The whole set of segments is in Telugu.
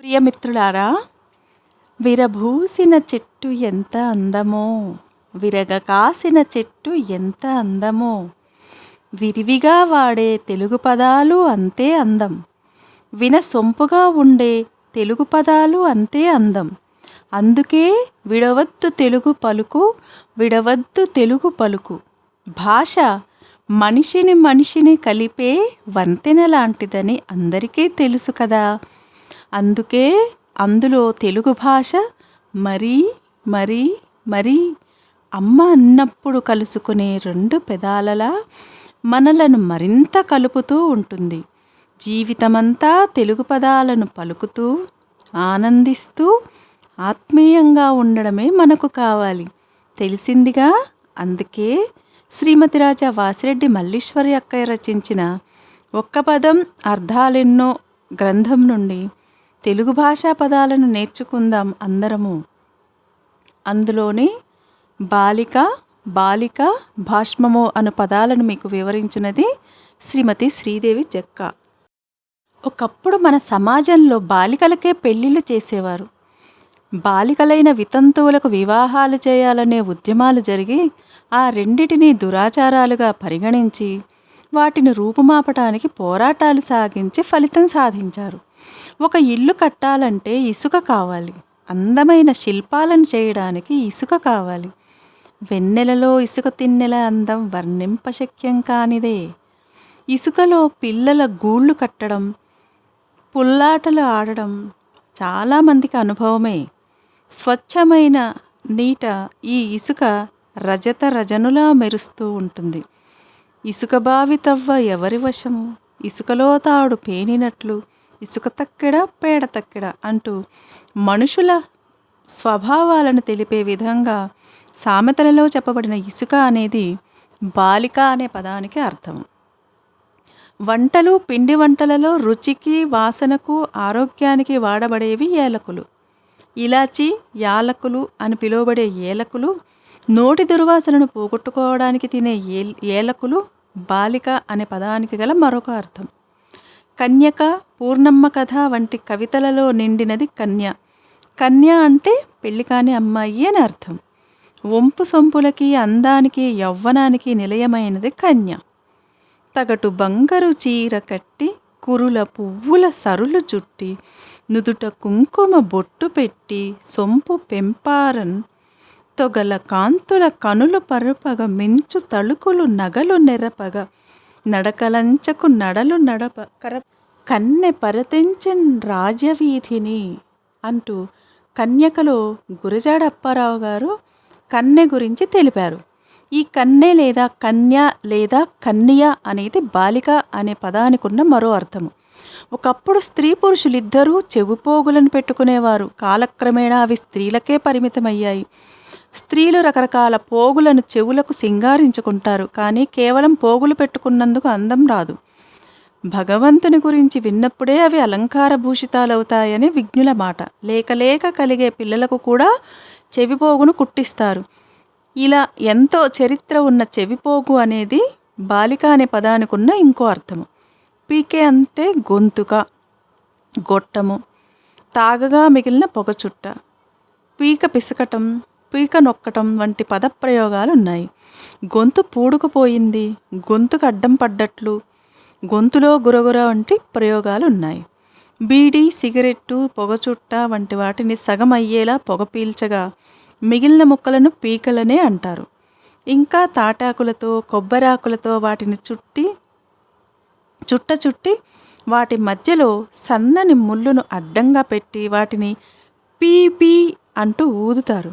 ప్రియమిత్రులారా విరభూసిన చెట్టు ఎంత అందమో విరగ కాసిన చెట్టు ఎంత అందమో విరివిగా వాడే తెలుగు పదాలు అంతే అందం వినసొంపుగా ఉండే తెలుగు పదాలు అంతే అందం. అందుకే విడవద్దు తెలుగు పలుకు విడవద్దు తెలుగు పలుకు. భాష మనిషిని మనిషిని కలిపే వంతెన లాంటిదని అందరికీ తెలుసు కదా. అందుకే అందులో తెలుగు భాష మరీ మరీ మరీ అమ్మ అన్నప్పుడు కలుసుకునే రెండు పెదాలలా మనలను మరింత కలుపుతూ ఉంటుంది. జీవితమంతా తెలుగు పదాలను పలుకుతూ ఆనందిస్తూ ఆత్మీయంగా ఉండడమే మనకు కావాలి. తెలిసిందిగా? అందుకే శ్రీమతి రాజా వాసిరెడ్డి మల్లీశ్వరి అక్కయ్య రచించిన ఒక్క పదం అర్థాలెన్నో గ్రంథం నుండి తెలుగు భాషా పదాలను నేర్చుకుందాం అందరము. అందులోని బాలిక బాలిక భాష్మము అను పదాలను మీకు వివరించినది శ్రీమతి శ్రీదేవి జక్క. ఒకప్పుడు మన సమాజంలో బాలికలకే పెళ్ళిళ్ళు చేసేవారు. బాలికలైన వితంతువులకు వివాహాలు చేయాలనే ఉద్యమాలు జరిగి ఆ రెండిటినీ దురాచారాలుగా పరిగణించి వాటిని రూపుమాపటానికి పోరాటాలు సాగించి ఫలితం సాధించారు. ఒక ఇల్లు కట్టాలంటే ఇసుక కావాలి. అందమైన శిల్పాలను చేయడానికి ఇసుక కావాలి. వెన్నెలలో ఇసుక తిన్నెల అందం వర్ణింపశక్యం కానిదే. ఇసుకలో పిల్లల గూళ్ళు కట్టడం పుల్లాటలు ఆడడం చాలామందికి అనుభవమే. స్వచ్ఛమైన నీట ఈ ఇసుక రజత రజనులా మెరుస్తూ ఉంటుంది. ఇసుక బావి తవ్వ ఎవరి వశము? ఇసుకలో తాడు పేనినట్లు ఇసుక తక్కెడ పేడ తక్కెడ అంటూ మనుషుల స్వభావాలను తెలిపే విధంగా సామెతలలో చెప్పబడిన ఇసుక అనేది బాలిక అనే పదానికి అర్థం. వంటలు పిండి వంటలలో రుచికి వాసనకు ఆరోగ్యానికి వాడబడేవి ఏలకులు. ఇలాచి యాలకులు అని పిలువబడే ఏలకులు నోటి దుర్వాసనను పోగొట్టుకోవడానికి తినే ఏ ఏలకులు బాలిక అనే పదానికి గల మరొక అర్థం. కన్యక పూర్ణమ్మ కథ వంటి కవితలలో నిండినది కన్య. కన్య అంటే పెళ్ళి కాని అమ్మాయి అని అర్థం. వంపు సొంపులకి అందానికి యవ్వనానికి నిలయమైనది కన్య. తగటు బంగారు చీర కట్టి కురుల పువ్వుల సరులు చుట్టి నుదుట కుంకుమ బొట్టు పెట్టి సొంపు పెంపారన్. తొగల కాంతుల కనులు పరుపగ మించు తళుకులు నగలు నెరపగ. నడకలంచకు నడలు నడప కర కన్నె పరతెంచెన్ రాజవీధిని అంటూ కన్యకలో గురజాడ అప్పారావు గారు కన్నె గురించి తెలిపారు. ఈ కన్నె లేదా కన్య లేదా కన్య అనేది బాలిక అనే పదానికి ఉన్న మరో అర్థము. ఒకప్పుడు స్త్రీ పురుషులిద్దరూ చెవిపోగులను పెట్టుకునేవారు. కాలక్రమేణా అవి స్త్రీలకే పరిమితమయ్యాయి. స్త్రీలు రకరకాల పోగులను చెవులకు సింగారించుకుంటారు కానీ కేవలం పోగులు పెట్టుకున్నందుకు అందం రాదు. భగవంతుని గురించి విన్నప్పుడే అవి అలంకార భూషితాలవుతాయని విజ్ఞుల మాట. లేకలేక కలిగే పిల్లలకు కూడా చెవిపోగును కుట్టిస్తారు. ఇలా ఎంతో చరిత్ర ఉన్న చెవిపోగు అనేది బాలిక అనే పదానికి ఉన్న ఇంకో అర్థము. పీకే అంటే గొంతుక గొట్టము తాగగా మిగిలిన పొగచుట్ట. పీక పిసకటం పీక నొక్కటం వంటి పదప్రయోగాలు ఉన్నాయి గొంతు పూడుకుపోయింది గొంతుకు అడ్డం పడ్డట్లు గొంతులో గురగుర వంటి ప్రయోగాలు ఉన్నాయి బీడీ సిగరెట్టు పొగచుట్ట వంటి వాటిని సగం అయ్యేలా పొగ పీల్చగా మిగిలిన ముక్కలను పీకలనే అంటారు. ఇంకా తాటాకులతో కొబ్బరాకులతో వాటిని చుట్టి చుట్ట చుట్టి వాటి మధ్యలో సన్నని ముళ్ళును అడ్డంగా పెట్టి వాటిని పీ పీ అంటూ ఊదుతారు.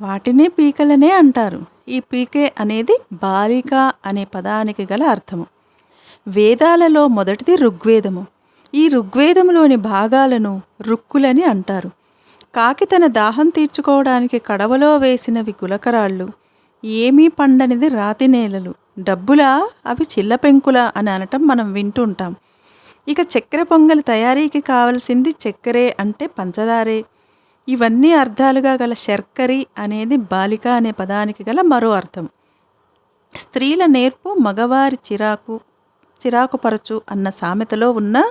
వాటినే పీకలనే అంటారు. ఈ పీకే అనేది బాలిక అనే పదానికి గల అర్థము. వేదాలలో మొదటిది ఋగ్వేదము. ఈ ఋగ్వేదములోని భాగాలను రుక్కులని అంటారు. కాకి తన దాహం తీర్చుకోవడానికి కడవలో వేసినవి గులకరాళ్ళు. ఏమీ పండనిది రాతి నేలలు. డబ్బులా? అవి చిల్లపెంకులా అని అనటం మనం వింటుంటాం. ఇక చక్కెర పొంగలి తయారీకి కావలసింది చక్కెరే అంటే పంచదారే. ఇవన్నీ అర్థాలుగా గల శర్కరి అనేది బాలిక అనే పదానికి గల మరో అర్థం. స్త్రీల నేర్పు మగవారి చిరాకు చిరాకుపరచు అన్న సామెతలో ఉన్న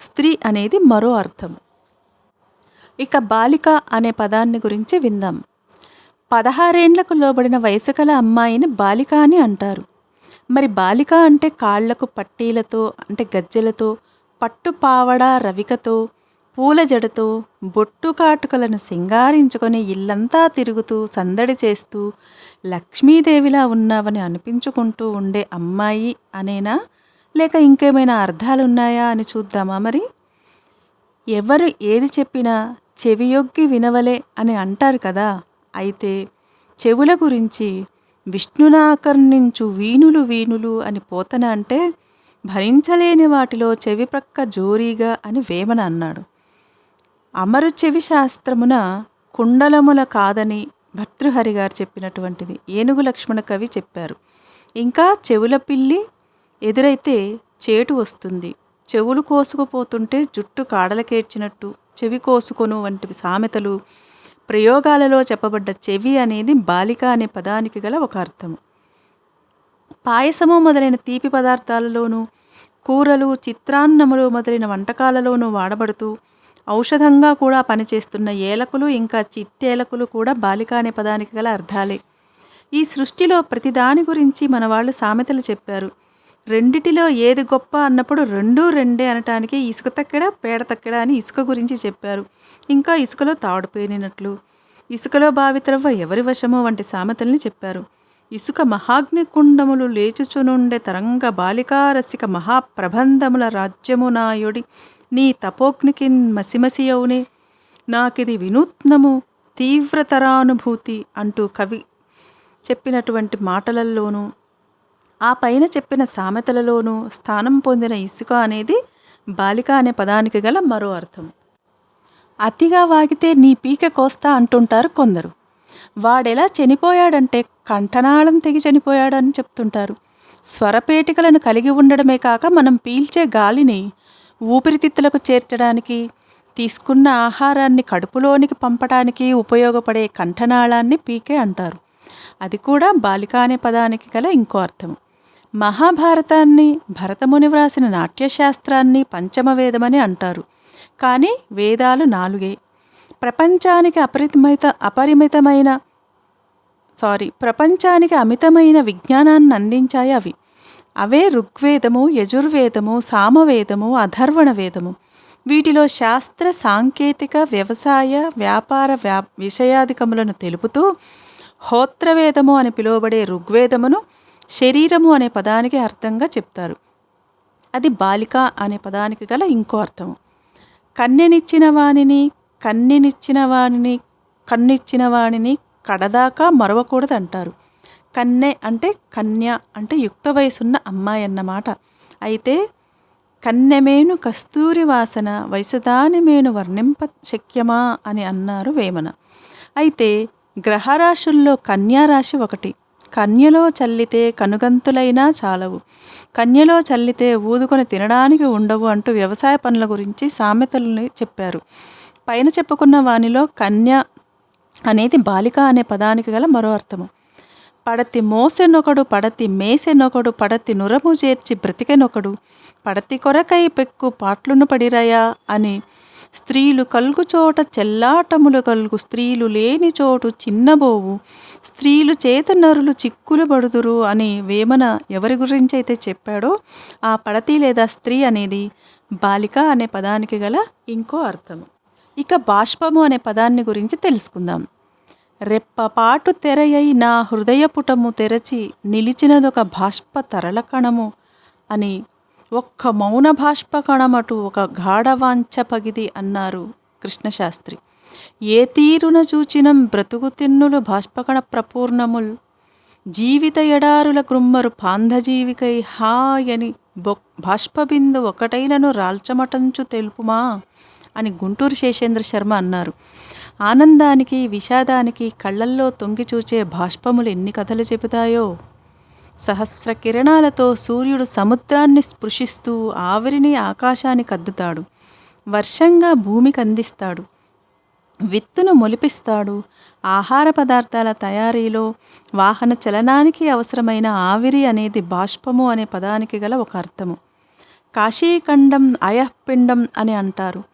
స్త్రీ అనేది మరో అర్థం. ఇక బాలిక అనే పదాన్ని గురించి విందాం. పదహారేండ్లకు లోబడిన వయసు కల అమ్మాయిని బాలిక అని అంటారు. మరి బాలిక అంటే కాళ్ళకు పట్టీలతో అంటే గజ్జెలతో పట్టు పావడ రవికతో పూల జడతో బొట్టు కాటుకలను సింగారించుకొని ఇల్లంతా తిరుగుతూ సందడి చేస్తూ లక్ష్మీదేవిలా ఉన్నావని అనిపించుకుంటూ ఉండే అమ్మాయి అనేనా? లేక ఇంకేమైనా అర్థాలు ఉన్నాయా అని చూద్దామా మరి? ఎవరు ఏది చెప్పినా చెవియొగ్గి వినవలే అని అంటారు కదా. అయితే చెవుల గురించి విష్ణునాకర్ణించు వీణులు వీణులు అని పోతన అంటే భరించలేని వాటిలో చెవి ప్రక్క జోరీగా అని వేమన అన్నాడు. అమరు చెవి శాస్త్రమున కుండలముల కాదని భర్తృహరి గారు చెప్పినటువంటిది. ఏనుగు లక్ష్మణ కవి చెప్పారు. ఇంకా చెవుల పిల్లి ఎదురైతే చేటు వస్తుంది. చెవులు కోసుకుపోతుంటే జుట్టు కాడలకేడ్చినట్టు చెవి కోసుకొను వంటి సామెతలు ప్రయోగాలలో చెప్పబడ్డ చెవి అనేది బాలిక అనే పదానికి గల ఒక అర్థము. పాయసము మొదలైన తీపి పదార్థాలలోనూ కూరలు చిత్రాన్నములు మొదలైన వంటకాలలోనూ వాడబడుతూ ఔషధంగా కూడా పనిచేస్తున్న ఏలకులు ఇంకా చిట్టేలకులు కూడా బాలిక అనే పదానికి గల అర్థాలే. ఈ సృష్టిలో ప్రతిదాని గురించి మన వాళ్ళు సామెతలు చెప్పారు. రెండిటిలో ఏది గొప్ప అన్నప్పుడు రెండూ రెండే అనటానికి ఇసుక తక్కడా పేడ తక్కడా అని ఇసుక గురించి చెప్పారు. ఇంకా ఇసుకలో తాడుపేనినట్లు ఇసుకలో భావిత్రవ్వ ఎవరి వశమో వంటి సామెతల్ని చెప్పారు. ఇసుక మహాగ్ని కుండములు లేచుచునుండే తరంగ బాలికారసిక మహాప్రబంధముల రాజ్యము నాయుడి నీ తపోగ్నికిన్ మసిమసియవునే నాకిది వినూత్నము తీవ్రతరానుభూతి అంటూ కవి చెప్పినటువంటి మాటలలోనూ ఆ పైన చెప్పిన సామెతలలోనూ స్థానం పొందిన ఇసుక అనేది బాలిక అనే పదానికి గల మరో అర్థం. అతిగా వాగితే నీ పీక కోస్తా అంటుంటారు కొందరు. వాడెలా చనిపోయాడంటే కంఠనాళం తెగి చనిపోయాడని చెప్తుంటారు. స్వరపేటికలను కలిగి ఉండడమే కాక మనం పీల్చే గాలిని ఊపిరితిత్తులకు చేర్చడానికి తీసుకున్న ఆహారాన్ని కడుపులోనికి పంపడానికి ఉపయోగపడే కంఠనాళాన్ని పీకే అంటారు. అది కూడా బాలిక అనే పదానికి గల ఇంకో అర్థం. మహాభారతాన్ని భరతముని వ్రాసిన నాట్యశాస్త్రాన్ని పంచమవేదమని అంటారు. కానీ వేదాలు నాలుగే. ప్రపంచానికి అపరిమిత అపరిమితమైన సారీ ప్రపంచానికి అమితమైన విజ్ఞానాన్ని అందించాయి అవి. అవే ఋగ్వేదము యజుర్వేదము సామవేదము అధర్వణ వేదము వీటిలో శాస్త్ర సాంకేతిక వ్యవసాయ వ్యాపార వ్యా విషయాధికములను తెలుపుతూ హోత్రవేదము అని పిలువబడే ఋగ్వేదమును శరీరము అనే పదానికి అర్థంగా చెప్తారు. అది బాలిక అనే పదానికి గల ఇంకో అర్థము. కన్నెనిచ్చిన వాణిని కన్నెనిచ్చిన వాణిని కన్నిచ్చిన వాణిని కడదాకా మరవకూడదు అంటారు కన్నె అంటే కన్య అంటే యుక్త వయసున్న అమ్మాయి అన్నమాట. అయితే కన్నెమేను కస్తూరి వాసన వయసుదానిమేను వర్ణింప శక్యమా అని అన్నారు వేమన. అయితే గ్రహరాశుల్లో కన్యారాశి ఒకటి. కన్యలో చల్లితే కనుగంతులైనా చాలవు. కన్యలో చల్లితే ఊదుకొని తినడానికి ఉండవు అంటూ వ్యవసాయ పనుల గురించి సామెతల్ని చెప్పారు. పైన చెప్పుకున్న వానిలో కన్య అనేది బాలిక అనే పదానికి గల మరో అర్థము. పడతి మోసెనొకడు పడతి మేసెనొకడు పడతి నురము చేర్చి బ్రతికెనొకడు. పడతి కొరకై పెక్కు పాట్లును పడిరయా అని స్త్రీలు కలుగు చోట చెల్లాటములు కలుగు స్త్రీలు లేని చోటు చిన్నబోవు. స్త్రీలు చేత నరులు చిక్కులు పడుదురు అని వేమన ఎవరి గురించి అయితే చెప్పాడో ఆ పడతి లేదా స్త్రీ అనేది బాలిక అనే పదానికి గల ఇంకో అర్థము. ఇక బాష్పము అనే పదాన్ని గురించి తెలుసుకుందాం. రెప్పపాటు తెరయై నా హృదయపుటము తెరచి నిలిచినదొక బాష్ప తరలకణము అని ఒక్క మౌన బాష్ప కణమటు ఒక గాఢవాంఛ పగిది అన్నారు కృష్ణశాస్త్రి. ఏ తీరున చూచినం బ్రతుకు తిన్నులు బాష్పకణ ప్రపూర్ణముల్? జీవిత ఎడారుల కృమ్మరు పాంధజీవికై హాయని బొ బాష్పబిందు ఒకటైనను రాల్చమటంచు తెలుపుమా? అని గుంటూరు శేషేంద్ర శర్మ అన్నారు. ఆనందానికి విషాదానికి కళ్ళల్లో తొంగి చూచే బాష్పములు ఎన్ని కథలు చెబుతాయో. సహస్ర కిరణాలతో సూర్యుడు సముద్రాన్ని స్పృశిస్తూ ఆవిరిని ఆకాశానికి అద్దుతాడు వర్షంగా భూమికి అందిస్తాడు విత్తును మొలిపిస్తాడు. ఆహార పదార్థాల తయారీలో వాహన చలనానికి అవసరమైన ఆవిరి అనేది బాష్పము అనే పదానికి గల ఒక అర్థము. కాశీఖండం అయఃపిండం అని అంటారు.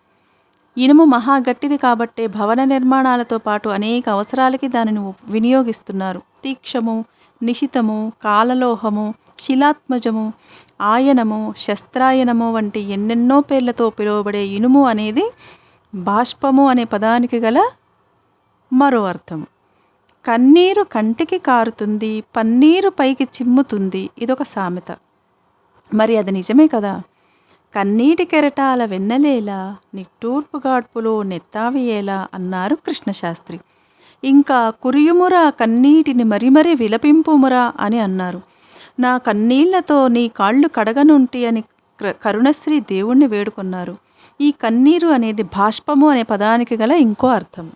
ఇనుము మహా గట్టిది కాబట్టే భవన నిర్మాణాలతో పాటు అనేక అవసరాలకి దానిని వినియోగిస్తున్నారు. తీక్షము నిశితము కాలలోహము శిలాత్మజము ఆయనము శస్త్రాయనము వంటి ఎన్నెన్నో పేర్లతో పిలువబడే ఇనుము అనేది బాష్పము అనే పదానికి గల మరో అర్థం. కన్నీరు కంటికి కారుతుంది పన్నీరు పైకి చిమ్ముతుంది ఇదొక సామెత. మరి అది నిజమే కదా? కన్నీటి కెరటాల వెన్నలేలా నిట్టూర్పుగాడ్పులో నెత్తావియేలా అన్నారు కృష్ణశాస్త్రి. ఇంకా కురియుమురా కన్నీటిని మరి విలపింపుమురా అని అన్నారు. నా కన్నీళ్ళతో నీ కాళ్ళు కడగనుంటి అని క్ర- కరుణశ్రీ దేవుణ్ణి వేడుకొన్నారు. ఈ కన్నీరు అనేది బాష్పము అనే పదానికి గల ఇంకో అర్థం.